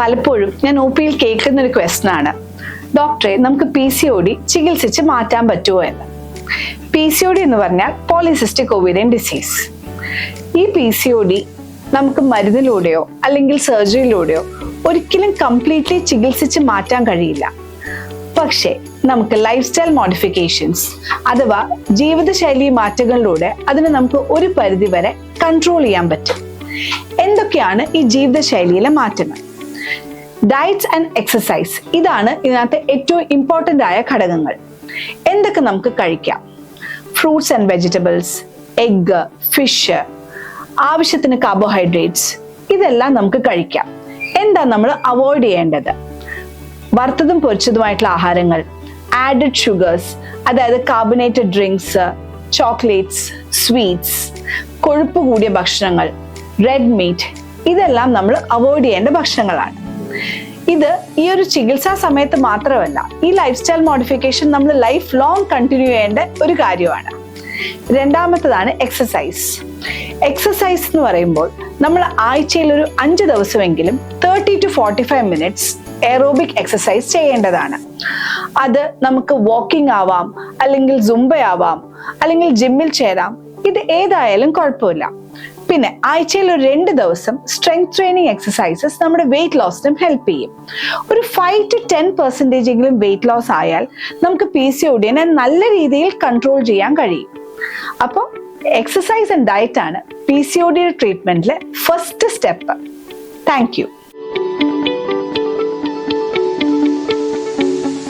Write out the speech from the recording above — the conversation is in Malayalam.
പലപ്പോഴും ഞാൻ ഒ പിയിൽ കേൾക്കുന്ന ഒരു ക്വസ്റ്റൻ ആണ്. ഡോക്ടറെ നമുക്ക് പി സി ഒ ഡി ചികിത്സിച്ച് മാറ്റാൻ പറ്റുമോ എന്ന്? പി സി ഒ ഡി എന്ന് പറഞ്ഞാൽ പോളിസിസ്റ്റിക് ഒവീരിയൻ ഡിസീസ് ഈ പി സി ഒ ഡി നമുക്ക് മരുന്നിലൂടെയോ അല്ലെങ്കിൽ സർജറിയിലൂടെയോ ഒരിക്കലും കംപ്ലീറ്റ്ലി ചികിത്സിച്ച് മാറ്റാൻ കഴിയില്ല. പക്ഷേ നമുക്ക് ലൈഫ് സ്റ്റൈൽ മോഡിഫിക്കേഷൻസ് അഥവാ ജീവിതശൈലി മാറ്റങ്ങളിലൂടെ അതിനെ നമുക്ക് ഒരു പരിധി വരെ കൺട്രോൾ ചെയ്യാൻ പറ്റും. എന്തൊക്കെയാണ് ഈ ജീവിതശൈലിയിലെ മാറ്റങ്ങൾ? ഡയറ്റ്സ് ആൻഡ് എക്സസൈസ് ഇതാണ് ഇതിനകത്ത് ഏറ്റവും ഇമ്പോർട്ടന്റ് ആയ ഘടകങ്ങൾ. എന്തൊക്കെ നമുക്ക് കഴിക്കാം? Fruits and vegetables egg fish ആവശ്യത്തിന് കാർബോഹൈഡ്രേറ്റ്സ് ഇതെല്ലാം നമുക്ക് കഴിക്കാം. എന്താ നമ്മൾ അവോയ്ഡ് ചെയ്യേണ്ടത്? വറുത്തതും പൊരിച്ചതുമായിട്ടുള്ള ആഹാരങ്ങൾ ആഡഡ് ഷുഗേഴ്സ് അതായത് കാർബണേറ്റഡ് ഡ്രിങ്ക്സ് ചോക്ലേറ്റ്സ് സ്വീറ്റ്സ് കൊഴുപ്പ് കൂടിയ ഭക്ഷണങ്ങൾ റെഡ് മീറ്റ് ഇതെല്ലാം നമ്മൾ അവോയ്ഡ് ചെയ്യേണ്ട ഭക്ഷണങ്ങളാണ്. ഇത് ഈ ഒരു ചികിത്സാ സമയത്ത് മാത്രമല്ല ഈ ലൈഫ് സ്റ്റൈൽ മോഡിഫിക്കേഷൻ നമ്മൾ ലൈഫ് ലോങ് കണ്ടിന്യൂ ചെയ്യേണ്ട ഒരു കാര്യമാണ്. രണ്ടാമത്തതാണ് എക്സസൈസ് എക്സസൈസ് എന്ന് പറയുമ്പോൾ നമ്മൾ ആഴ്ചയിൽ ഒരു അഞ്ച് ദിവസമെങ്കിലും thirty to forty five minutes aerobic exercise ചെയ്യേണ്ടതാണ്. അത് നമുക്ക് വാക്കിംഗ് ആവാം അല്ലെങ്കിൽ ജുംബയാവാം ആവാം അല്ലെങ്കിൽ ജിമ്മിൽ ചേരാം ഇത് ഏതായാലും കുഴപ്പമില്ല. പിന്നെ ആഴ്ചയിൽ ഒരു രണ്ട് ദിവസം സ്ട്രെങ്ത് ട്രെയിനിങ് എക്സസൈസസ് നമ്മുടെ വെയിറ്റ് ലോസിനും ഹെൽപ്പ് ചെയ്യും. ഒരു ഫൈവ് ടു ടെൻ പെർസെന്റേജ് എങ്കിലും വെയിറ്റ് ലോസ് ആയാൽ നമുക്ക് പി സി ഒ ഡിനെ നല്ല രീതിയിൽ കൺട്രോൾ ചെയ്യാൻ കഴിയും. അപ്പോൾ എക്സസൈസ് ആൻഡ് ഡയറ്റ് ആണ് പി സി ഒ ഡിയുടെ ട്രീറ്റ്മെന്റിലെ ഫസ്റ്റ് സ്റ്റെപ്പ് താങ്ക് യു